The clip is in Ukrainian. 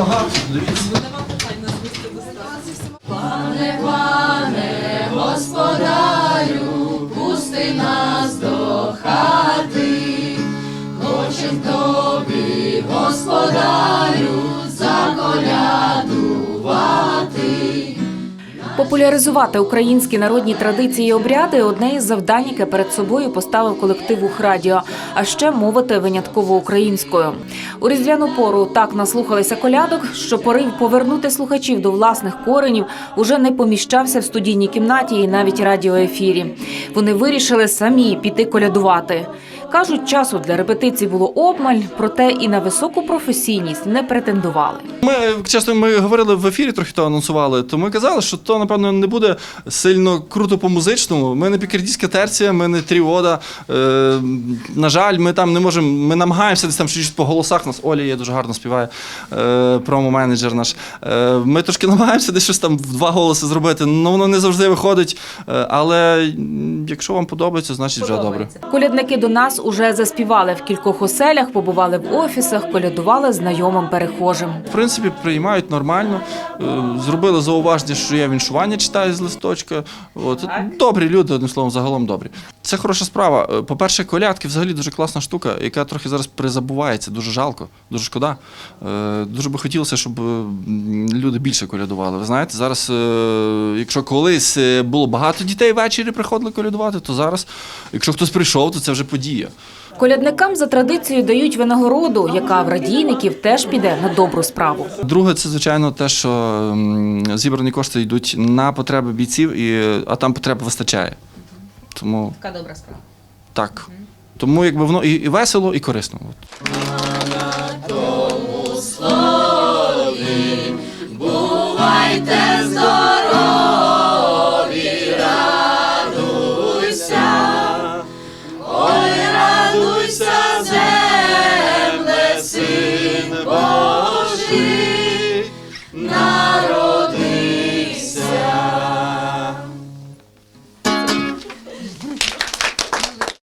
багато, Популяризувати українські народні традиції і обряди одне із завдань, яке перед собою поставив колектив Ухрадіо, а ще мовити винятково українською. У різдвяну пору так наслухалися колядок, що порив повернути слухачів до власних коренів уже не поміщався в студійній кімнаті і навіть радіоефірі. Вони вирішили самі піти колядувати. Кажуть, часу для репетицій було обмаль, проте і на високу професійність не претендували. Ми часто ми говорили в ефірі, трохи то анонсували. То ми казали, що то напевно не буде сильно круто по музичному. Ми не пікардійська терція, ми не тріода. Е, на жаль, ми там не можемо. Ми намагаємося десь там щось по голосах. Нас Оля є дуже гарно співає. Е, промо-менеджер наш. Е, ми трошки намагаємося десь щось там в два голоси зробити. Ну воно не завжди виходить. Е, але якщо вам подобається, значить вже добре. Колядники до нас уже заспівали в кількох оселях, побували в офісах, колядували знайомим перехожим. В принципі, приймають нормально. Е, Зробили зауваження, що я віншування читаю з листочка. От. Добрі люди, одним словом, загалом добрі. Це хороша справа. Е, По-перше, колядки взагалі дуже класна штука, яка трохи зараз призабувається. Дуже жалко, дуже шкода. Е, Дуже би хотілося, щоб е, люди більше колядували. Ви знаєте, зараз, якщо колись було багато дітей ввечері приходили колядувати, то зараз, якщо хтось прийшов, то це вже подія. Колядникам за традицією дають винагороду, яка в радійників теж піде на добру справу. Друге, це звичайно те, що зібрані кошти йдуть на потреби бійців, і, а там потреб вистачає. Тому Така добра справа. так. Тому якби воно і, і весело, і корисно. От.